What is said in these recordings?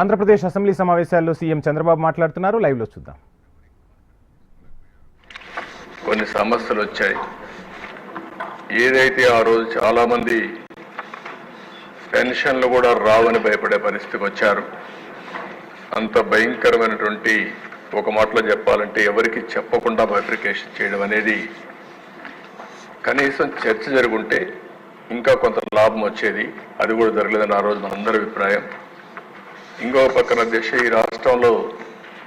Andhra Pradesh assembly సమావేశాల్లో CM Chandrababu మాట్లాడుతున్నారు. లైవ్లో చూద్దాం. కొన్ని సమస్యలు వచ్చాయి. ఏదైతే ఆ రోజు చాలా మంది పెన్షన్లు కూడా రావని భయపడే పరిస్థితికి వచ్చారు. అంత భయంకరమైనటువంటి ఒక మాటలో చెప్పాలంటే ఎవరికి చెప్పకుండా బైఫికేషన్ చేయడం అనేది కనీసం చర్చ జరుగుంటే ఇంకా కొంత లాభం వచ్చేది. అది కూడా జరగలేదని ఆ రోజు మనందరి అభిప్రాయం. ఇంకో పక్కన దిశ ఈ రాష్ట్రంలో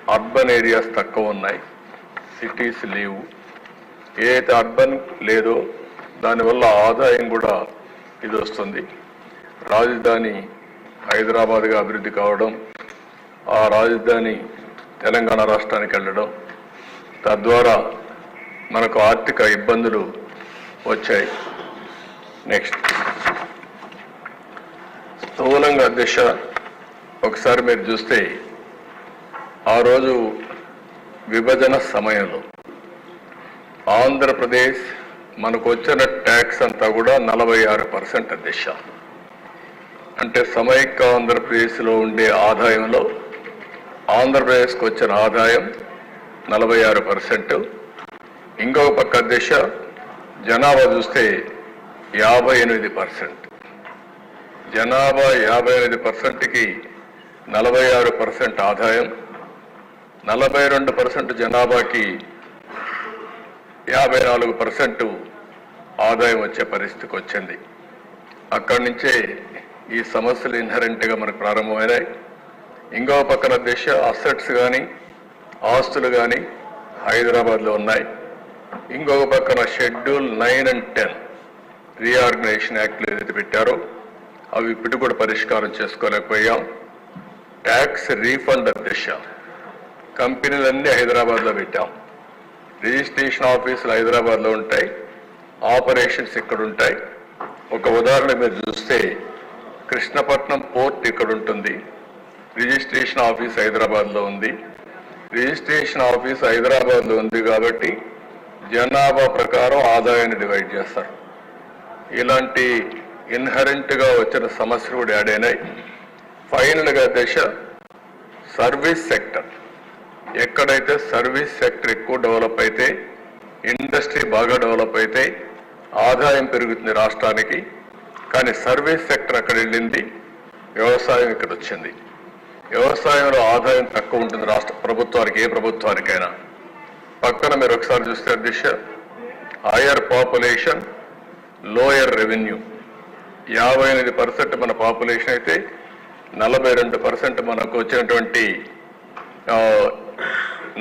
అర్బన్ ఏరియాస్ తక్కువ ఉన్నాయి. సిటీస్ లేవు. ఏదైతే అర్బన్ లేదో దానివల్ల ఆదాయం కూడా ఇది వస్తుంది. రాజధాని హైదరాబాద్గా అభివృద్ధి కావడం ఆ రాజధాని తెలంగాణ రాష్ట్రానికి వెళ్ళడం తద్వారా మనకు ఆర్థిక ఇబ్బందులు వచ్చాయి. నెక్స్ట్. స్థూలంగా దిశ ఒకసారి మీరు చూస్తే ఆ రోజు విభజన సమయంలో ఆంధ్రప్రదేశ్ మనకు వచ్చిన ట్యాక్స్ అంతా కూడా నలభై ఆరు పర్సెంట్ దిశ. అంటే సమైక్య ఆంధ్రప్రదేశ్లో ఉండే ఆదాయంలో ఆంధ్రప్రదేశ్కి వచ్చిన ఆదాయం నలభై ఆరు పర్సెంట్. ఇంకొక పక్క దిశ జనాభా చూస్తే యాభై ఎనిమిది పర్సెంట్. జనాభా యాభై ఎనిమిది పర్సెంట్కి నలభై ఆరు పర్సెంట్ ఆదాయం నలభై రెండు పర్సెంట్ జనాభాకి యాభై నాలుగు పర్సెంట్ ఆదాయం వచ్చే పరిస్థితికి వచ్చింది. అక్కడి నుంచే ఈ సమస్యలు ఇన్హరెంట్గా మనకు ప్రారంభమైనాయి. ఇంకో పక్కన దేశ అసెట్స్ కానీ ఆస్తులు కానీ హైదరాబాద్లో ఉన్నాయి. ఇంకొక పక్కన schedule nine and ten reorganisation యాక్ట్లు ఏదైతే పెట్టారో అవి ఇప్పుడు కూడా పరిష్కారం చేసుకోలేకపోయాం. ట్యాక్స్ రీఫండ్ దిశ కంపెనీలన్నీ హైదరాబాద్లో పెట్టాం. రిజిస్ట్రేషన్ ఆఫీసులు హైదరాబాద్లో ఉంటాయి. ఆపరేషన్స్ ఇక్కడ ఉంటాయి. ఒక ఉదాహరణ మీరు చూస్తే కృష్ణపట్నం పోర్ట్ ఇక్కడ ఉంటుంది. రిజిస్ట్రేషన్ ఆఫీస్ హైదరాబాద్లో ఉంది. రిజిస్ట్రేషన్ ఆఫీస్ హైదరాబాద్లో ఉంది కాబట్టి జనాభా ప్రకారం ఆదాయాన్ని డివైడ్ చేస్తారు. ఇలాంటి ఇన్హరెంట్గా వచ్చిన సమస్యలు కూడా యాడ్ అయినాయి. ఫైనల్గా దశ సర్వీస్ సెక్టర్. ఎక్కడైతే సర్వీస్ సెక్టర్ ఎక్కువ డెవలప్ అయితే ఇండస్ట్రీ బాగా డెవలప్ అయితే ఆదాయం పెరుగుతుంది రాష్ట్రానికి. కానీ సర్వీస్ సెక్టర్ అక్కడ వెళ్ళింది వ్యవసాయం ఇక్కడ వచ్చింది. వ్యవసాయంలో ఆదాయం తక్కువ ఉంటుంది రాష్ట్ర ప్రభుత్వానికి ఏ ప్రభుత్వానికైనా. పక్కన మీరు ఒకసారి చూస్తే దిశ హయర్ పాపులేషన్ లోయర్ రెవెన్యూ యాభై ఎనిమిది పర్సెంట్ మన పాపులేషన్ అయితే నలభై రెండు పర్సెంట్ మనకు వచ్చినటువంటి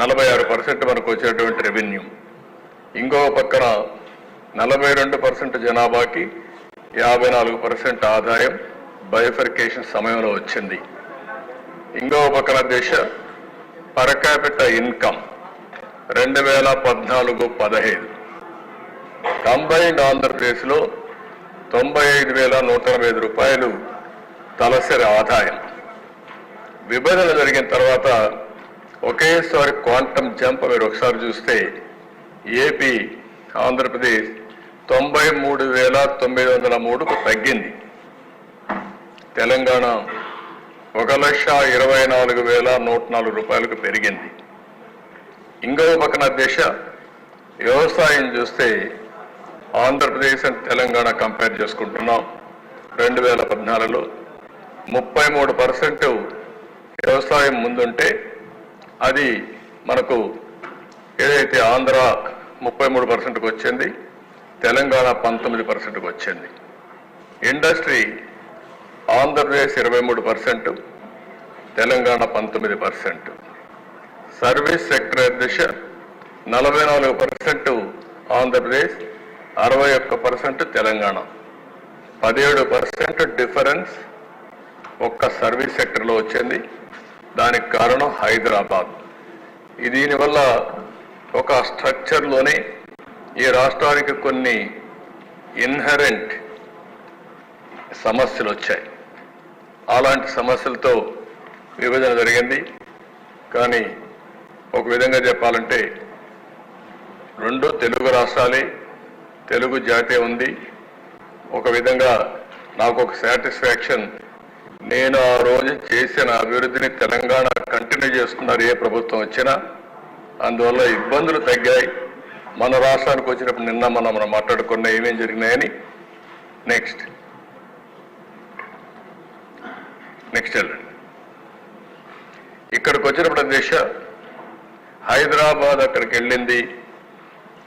నలభై ఆరు పర్సెంట్ మనకు వచ్చేటువంటి రెవెన్యూ. ఇంకో పక్కన నలభై రెండు పర్సెంట్ జనాభాకి యాభై నాలుగు పర్సెంట్ ఆదాయం బయోఫర్కేషన్ సమయంలో వచ్చింది. ఇంకో పక్కన దేశ పరకాపిట ఇన్కమ్ రెండు వేల పద్నాలుగు పదహైదు కంబైన్డ్ ఆంధ్రప్రదేశ్లో తొంభై ఐదు వేల నూట ఎనభై ఐదు రూపాయలు తలసరి ఆదాయం. విభజన జరిగిన తర్వాత ఒకేసారి క్వాంటమ్ జంప్ మీరు ఒకసారి చూస్తే ఏపీ ఆంధ్రప్రదేశ్ తొంభై మూడు వేల తొమ్మిది వందల మూడుకు తగ్గింది. తెలంగాణ ఒక లక్ష ఇరవై నాలుగు వేల నూట నాలుగు రూపాయలకు పెరిగింది. ఇంకో పక్కన దేశ వ్యవసాయం చూస్తే ఆంధ్రప్రదేశ్ అండ్ తెలంగాణ కంపేర్ చేసుకుంటున్నాం. రెండు వేల పద్నాలుగులో ముప్పై మూడు పర్సెంట్ వ్యవసాయం ముందుంటే అది మనకు ఏదైతే ఆంధ్ర ముప్పై మూడు పర్సెంట్కి వచ్చింది తెలంగాణ పంతొమ్మిది పర్సెంట్కి వచ్చింది. ఇండస్ట్రీ ఆంధ్రప్రదేశ్ ఇరవై మూడు పర్సెంట్ తెలంగాణ పంతొమ్మిది పర్సెంట్. సర్వీస్ సెక్టర్ దిశ నలభై నాలుగు పర్సెంట్ ఆంధ్రప్రదేశ్ అరవై ఒక్క పర్సెంట్ తెలంగాణ. పదిహేడు పర్సెంట్ డిఫరెన్స్ ఒక్క సర్వీస్ సెక్టర్లో వచ్చింది. దానికి కారణం హైదరాబాద్. దీనివల్ల ఒక స్ట్రక్చర్లోనే ఈ రాష్ట్రానికి కొన్ని ఇన్హరెంట్ సమస్యలు వచ్చాయి. అలాంటి సమస్యలతో విభజన జరిగింది. కానీ ఒక విధంగా చెప్పాలంటే రెండు తెలుగు రాష్ట్రాలే తెలుగు జాతి ఉంది. ఒక విధంగా నాకు ఒక సాటిస్ఫాక్షన్ నేను ఆ రోజు చేసిన అభివృద్ధిని తెలంగాణ కంటిన్యూ చేస్తున్నారు ఏ ప్రభుత్వం వచ్చినా. అందువల్ల ఇబ్బందులు తగ్గాయి. మన రాష్ట్రానికి వచ్చినప్పుడు నిన్న మనం మనం మాట్లాడుకున్న ఏమేం జరిగినాయని. నెక్స్ట్ నెక్స్ట్ వెళ్ళండి. ఇక్కడికి వచ్చినప్పుడు దిశ హైదరాబాద్ అక్కడికి వెళ్ళింది.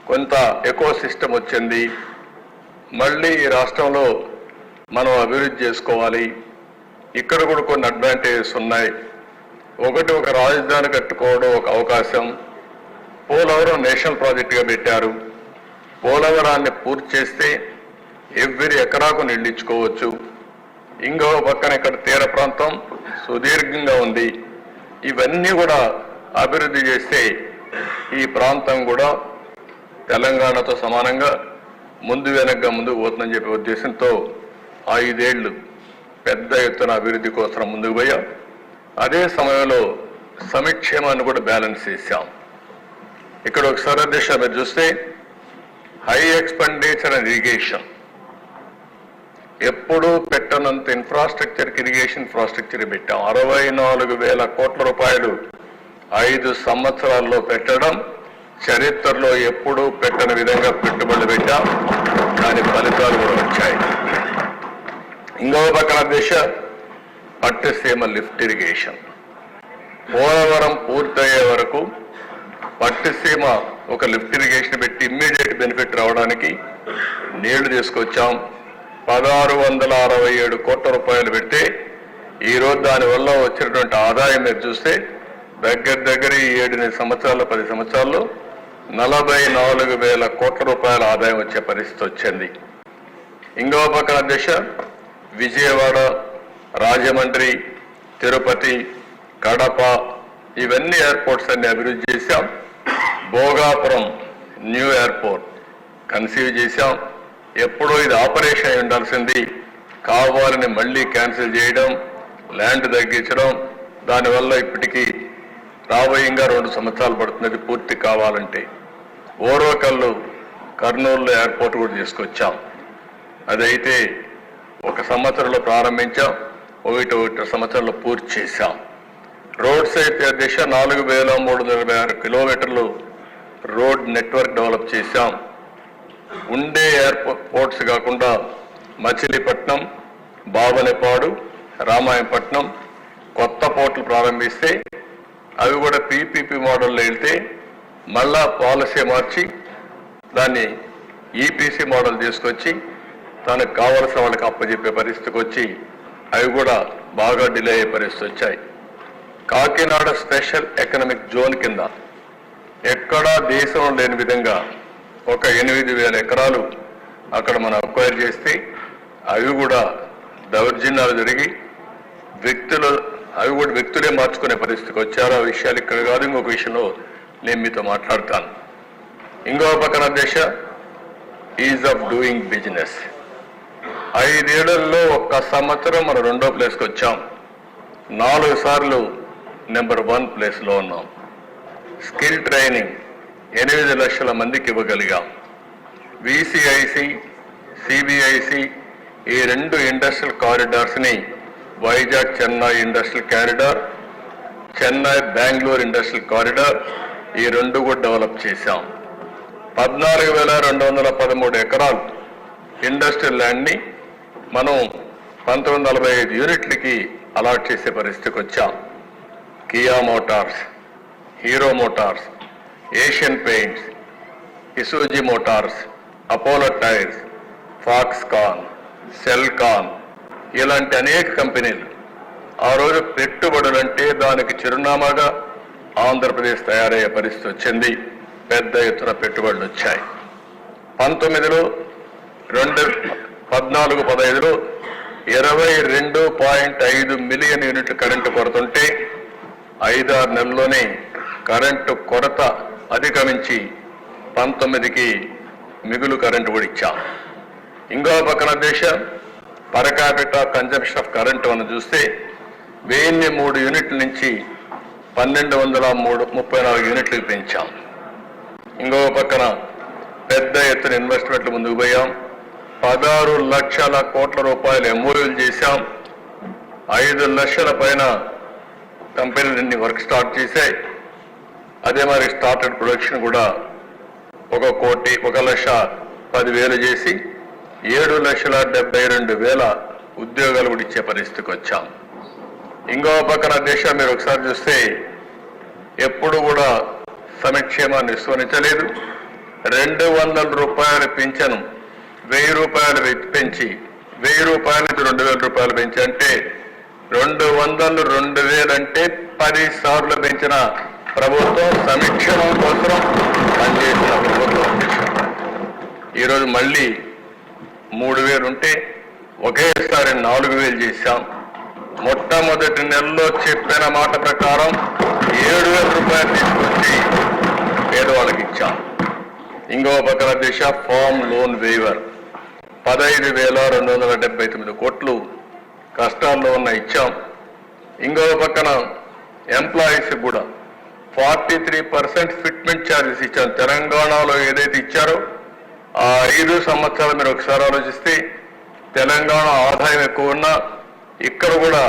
కొంత ఎకో సిస్టమ్ వచ్చింది. మళ్ళీ ఈ రాష్ట్రంలో మనం అభివృద్ధి చేసుకోవాలి. ఇక్కడ కూడా కొన్ని అడ్వాంటేజెస్ ఉన్నాయి. ఒకటి ఒక రాజధాని కట్టుకోవడం ఒక అవకాశం. పోలవరం నేషనల్ ప్రాజెక్టుగా పెట్టారు. పోలవరాన్ని పూర్తి చేస్తే ఎవ్రీ ఎకరాకు నిండించుకోవచ్చు. ఇంకో పక్కన ఇక్కడ తీర ప్రాంతం సుదీర్ఘంగా ఉంది. ఇవన్నీ కూడా అభివృద్ధి చేస్తే ఈ ప్రాంతం కూడా తెలంగాణతో సమానంగా ముందు వెనక్గా ముందుకు పోతుందని చెప్పే ఉద్దేశంతో ఐదేళ్ళు పెద్ద ఎత్తున అభివృద్ధి కోసం ముందుకు పోయాం. అదే సమయంలో సమిక్షేమాన్ని కూడా బ్యాలెన్స్ చేశాం. ఇక్కడ ఒకసారి దిశ మీరు చూస్తే హై ఎక్స్పెండిచర్ అండ్ ఇరిగేషన్. ఎప్పుడూ పెట్టనంత ఇన్ఫ్రాస్ట్రక్చర్కి ఇరిగేషన్ ఇన్ఫ్రాస్ట్రక్చర్ పెట్టాం. అరవై నాలుగు వేల కోట్ల రూపాయలు ఐదు సంవత్సరాల్లో పెట్టడం చరిత్రలో ఎప్పుడూ పెట్టని విధంగా పెట్టుబడులు పెట్టాం. దాని ఫలితాలు కూడా వచ్చాయి. ఇంకో పక్కన దిశ పట్టుసీమ లిఫ్ట్ ఇరిగేషన్. పోలవరం పూర్తయ్యే వరకు పట్టుసీమ ఒక లిఫ్ట్ ఇరిగేషన్ పెట్టి ఇమ్మీడియట్ బెనిఫిట్ రావడానికి నీళ్ళు తీసుకొచ్చాం. పదహారు వందల అరవై ఏడు కోట్ల రూపాయలు పెడితే ఈరోజు దానివల్ల వచ్చినటువంటి ఆదాయం మీరు చూస్తే దగ్గర దగ్గర ఈ ఏడెనిమిది సంవత్సరాలు పది సంవత్సరాల్లో నలభై నాలుగు వేల కోట్ల రూపాయల ఆదాయం వచ్చే పరిస్థితి వచ్చింది. ఇంకో పక్కన దిశ విజయవాడ రాజమండ్రి తిరుపతి కడప ఇవన్నీ ఎయిర్పోర్ట్స్ అన్ని అభివృద్ధి చేశాం. భోగాపురం న్యూ ఎయిర్పోర్ట్ కన్సీవ్ చేశాం. ఎప్పుడో ఇది ఆపరేషన్ అయి ఉండాల్సింది. కావాలని మళ్ళీ క్యాన్సిల్ చేయడం ల్యాండ్ తగ్గించడం దానివల్ల ఇప్పటికీ రాబోయేగా రెండు సంవత్సరాలు పడుతున్నది పూర్తి కావాలంటే. ఓర్వకల్లు కర్నూలులో ఎయిర్పోర్ట్ కూడా తీసుకొచ్చాం. అదైతే ఒక సంవత్సరంలో ప్రారంభించాం ఒకటి ఒకటి సంవత్సరంలో పూర్తి చేశాం. రోడ్స్ అయితే దిశ నాలుగు వేల మూడు వందల ఇరవై ఆరు కిలోమీటర్లు రోడ్ నెట్వర్క్ డెవలప్ చేశాం. ఉండే ఎయిర్పోర్ట్స్ కాకుండా మచిలీపట్నం బావనపాడు రామాయపట్నం కొత్త పోర్టులు ప్రారంభిస్తే అవి కూడా పీపీపీ మోడల్లో వెళ్తే మళ్ళా పాలసీ మార్చి దాన్ని ఈపీసీ మోడల్ తీసుకొచ్చి తనకు కావలసిన వాళ్ళకి అప్పచెప్పే పరిస్థితికి వచ్చి అవి కూడా బాగా డిలే అయ్యే పరిస్థితి వచ్చాయి. కాకినాడ స్పెషల్ ఎకనామిక్ జోన్ కింద ఎక్కడా దేశం లేని విధంగా ఒక ఎనిమిది వేల ఎకరాలు అక్కడ మనం అక్వైర్ చేస్తే అవి కూడా దౌర్జన్యాలు జరిగి వ్యక్తులు అవి కూడా వ్యక్తులే మార్చుకునే పరిస్థితికి వచ్చారు. ఆ విషయాలు ఇక్కడ కాదు ఇంకొక విషయంలో నేను మీతో మాట్లాడతాను. ఇంకో పక్కన దేశ ఈజ్ ఆఫ్ డూయింగ్ బిజినెస్ ఐదేళ్ళలో ఒక్క సంవత్సరం మనం రెండో ప్లేస్కి వచ్చాం. నాలుగు సార్లు నెంబర్ వన్ ప్లేస్లో ఉన్నాం. స్కిల్ ట్రైనింగ్ ఎనిమిది లక్షల మందికి ఇవ్వగలిగాం. విసిఐసి సిబిఐసి ఈ రెండు industrial కారిడార్స్ని Vizag Chennai industrial corridor Chennai Bengaluru industrial corridor ఈ రెండు కూడా డెవలప్ చేశాం. పద్నాలుగు వేల రెండు వందల పదమూడు ఎకరాలు ఇండస్ట్రియల్ ల్యాండ్ని మనం పంతొమ్మిది నలభై ఐదు యూనిట్లకి అలాట్ చేసే పరిస్థితికి వచ్చాం. Kia Motors Hero Motors Asian Paints Isuzu Motors Apollo Tyres Foxconn Celkon ఇలాంటి అనేక కంపెనీలు ఆ రోజు పెట్టుబడులంటే దానికి చిరునామాగా ఆంధ్రప్రదేశ్ తయారయ్యే పరిస్థితి వచ్చింది. పెద్ద ఎత్తున పెట్టుబడులు వచ్చాయి. పంతొమ్మిదిలో రెండు పద్నాలుగు పదహైదులో ఇరవై రెండు పాయింట్ ఐదు మిలియన్ యూనిట్లు కరెంటు కొరతుంటే ఐదారు నెలల్లోనే కరెంటు కొరత అధిగమించి పంతొమ్మిదికి మిగులు కరెంటు కూడా ఇచ్చాం. ఇంకో పక్కన దేశం పరకాపిట కన్జంప్షన్ ఆఫ్ కరెంటు మనం చూస్తే వెయ్యిన్ని మూడు యూనిట్ల నుంచి పన్నెండు వందల మూడు ముప్పై నాలుగు యూనిట్లకు పెంచాం. ఇంకో పక్కన పెద్ద ఎత్తున ఇన్వెస్ట్మెంట్లు ముందుకు పోయాం. పదహారు లక్షల కోట్ల రూపాయలు ఎంఓయూలు చేశాం. ఐదు లక్షల పైన కంపెనీలన్నీ వర్క్ స్టార్ట్ చేశాయి. అదే మరి స్టార్టెడ్ ప్రొడక్షన్ కూడా ఒక కోటి ఒక లక్ష పదివేలు చేసి ఏడు లక్షల డెబ్బై రెండు వేల ఉద్యోగాలు కూడా ఇచ్చే పరిస్థితికి వచ్చాం. ఇంకో పక్కన దేశం మీరు ఒకసారి చూస్తే ఎప్పుడు కూడా సంక్షేమాన్ని విస్మరించలేదు. రెండు వందల రూపాయల పింఛను వెయ్యి రూపాయలు పెంచి వెయ్యి రూపాయల నుంచి రెండు వేల రూపాయలు పెంచి అంటే రెండు వందలు రెండు వేలు అంటే పది సార్లు పెంచిన ప్రభుత్వం సంక్షేమం కోసం పనిచేసిన ప్రభుత్వం. ఈరోజు మళ్ళీ మూడు వేలు ఉంటే ఒకేసారి నాలుగు వేలు చేశాం. మొట్టమొదటి నెలలో చెప్పిన మాట ప్రకారం ఏడు వేల రూపాయలు తీసుకొచ్చి పేదవాళ్ళకి ఇచ్చాం. ఇంకో పక్కన దిశ ఫామ్ లోన్ వేవర్. పదహైదు వేల రెండు వందల డెబ్బై తొమ్మిది కోట్లు కష్టాల్లో ఉన్న ఇచ్చాం. ఇంకో పక్కన ఎంప్లాయీస్కి కూడా forty three percent fitment charges ఇచ్చాం. తెలంగాణలో ఏదైతే ఇచ్చారో ఆ ఐదు సంవత్సరాలు మీరు ఒకసారి ఆలోచిస్తే తెలంగాణ ఆదాయం ఎక్కువ ఉన్నా ఇక్కడ కూడా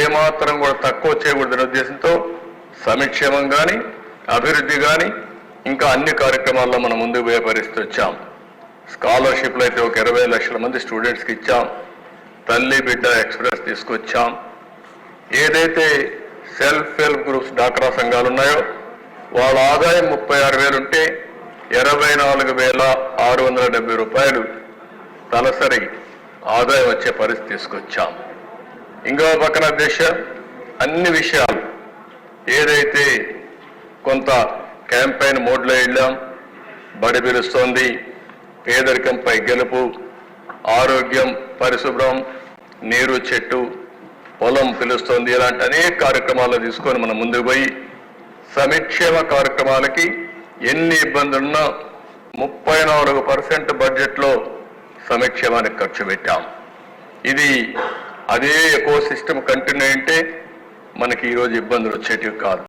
ఏమాత్రం కూడా తక్కువ చేయకూడదనే ఉద్దేశంతో సంక్షేమం కానీ అభివృద్ధి కానీ ఇంకా అన్ని కార్యక్రమాల్లో మనం ముందుకు పోయే పరిస్థితి వచ్చాం. స్కాలర్షిప్లు అయితే ఒక ఇరవై లక్షల మంది స్టూడెంట్స్కి ఇచ్చాం. తల్లి బిడ్డ ఎక్స్ప్రెస్ తీసుకొచ్చాం. ఏదైతే సెల్ఫ్ హెల్ప్ గ్రూప్స్ డాక్రా సంఘాలు ఉన్నాయో వాళ్ళ ఆదాయం ముప్పై ఆరు వేలు ఉంటే ఇరవై నాలుగు వేల ఆరు వందల డెబ్బై రూపాయలు తలసరి ఆదాయం వచ్చే పరిస్థితి తీసుకొచ్చాం. ఇంకో పక్కన దేశ అన్ని విషయాలు ఏదైతే కొంత క్యాంపెయిన్ మోడ్లో వెళ్ళాం బడి పిలుస్తోంది పేదరికంపై గెలుపు ఆరోగ్యం పరిశుభ్రం నీరు చెట్టు పొలం పిలుస్తోంది. ఇలాంటి అనేక కార్యక్రమాలు తీసుకొని మనం ముందుకు పోయి సంక్షేమ కార్యక్రమాలకి ఎన్ని ఇబ్బందులున్నా ముప్పై నాలుగు పర్సెంట్ బడ్జెట్లో సంక్షేమానికి ఖర్చు పెట్టాం. ఇది అదే ఎకో సిస్టమ్ కంటిన్యూ అంటే మనకి ఈరోజు ఇబ్బందులు వచ్చేటివి కాదు.